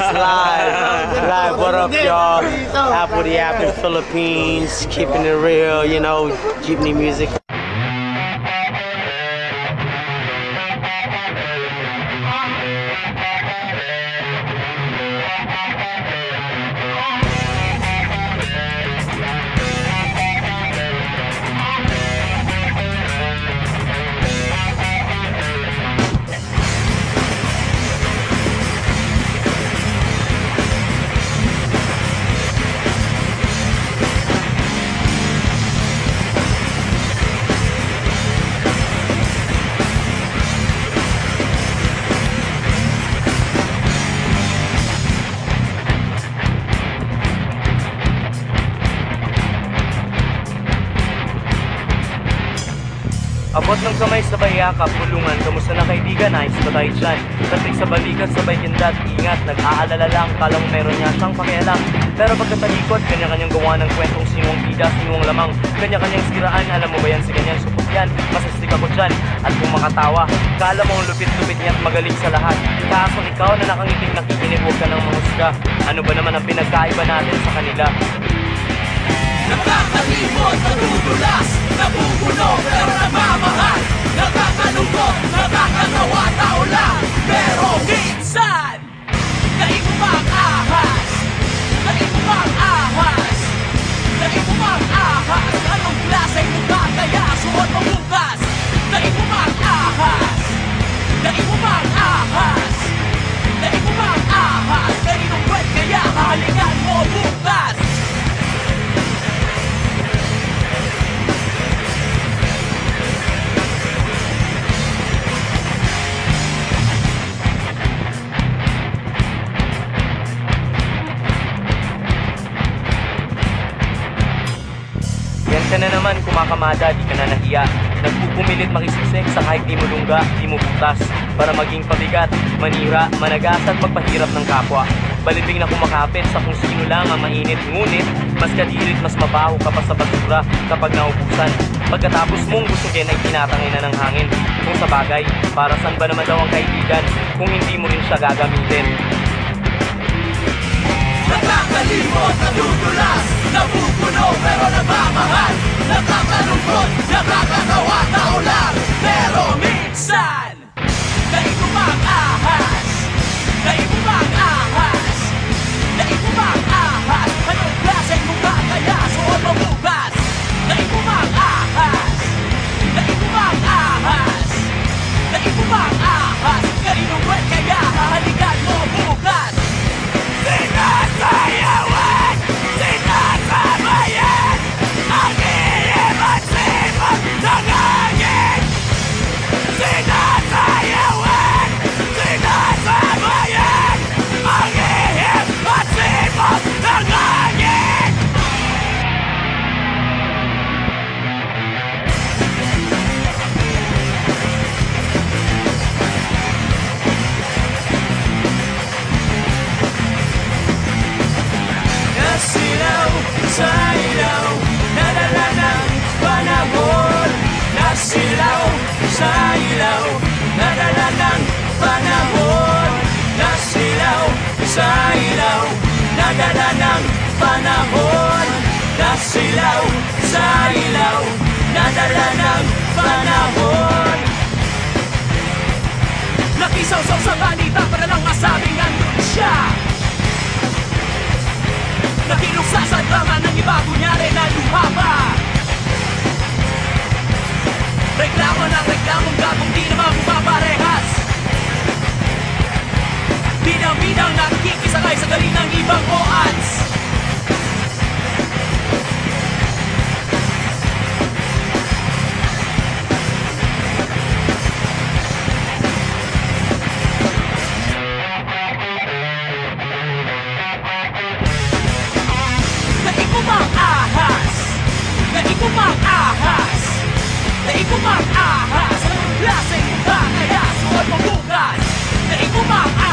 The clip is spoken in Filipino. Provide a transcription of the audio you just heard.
live. Live, what up, y'all? Apple the Apple Philippines, keeping it real, you know, jeepney music. Abot ng kamay sabay yakap, bulungan, kamusta na kaibigan, ayos ba tayo dyan? Katig sa balikat, sabay kindat, ingat, nag-aalala lang, kala mo meron niya siyang pakialam. Pero pagkatalikod, kanya-kanyang gawa ng kwentong sino ang bida, sino ang lamang, kanya-kanyang siraan, alam mo ba yan si ganyan, supot yan, masastik ako dyan. At kung makatawa, kala mo lupit-lupit niya at magaling sa lahat. Kaso ikaw na nakangiting nakikinig, huwag ka ng mahusga. Ano ba naman ang pinagkaiba natin sa kanila? Nakakalimot, nadudulas ka na naman, kumakamada, di ka na nahiya. Nagpupumilit makisiksik sa kahit di mo lungga, di mo butas. Para maging pabigat, manira, managas at magpahirap ng kapwa. Balibing na kumakapit sa kung sino lang ang mainit. Ngunit, mas kadirit, mas mabaho ka pa sa basura kapag naubusan. Pagkatapos mong busugin ay tinatangay na ng hangin. Kung sa bagay, para saan ba naman daw ang kaibigan kung hindi mo rin siya gagamitin? Nakakalimot, nadudulas Nabubulo pero nagmamahal Maha sekali mereka ya hari panahon Nasilaw sa ilaw Nadala ng panahon. Nakisaw-saw sa balita para lang masabing andun siya. Nakiluksa sa drama ng iba kunyari na lumaba Reklamo ng reklamong gagong di naman bumaparehas. Bidang-bidang nakikisakay sa galing ng ibang oats Naigumang ahas Naigumang ahas Anong klaseng mukha kaya suot mo bukas Naigumang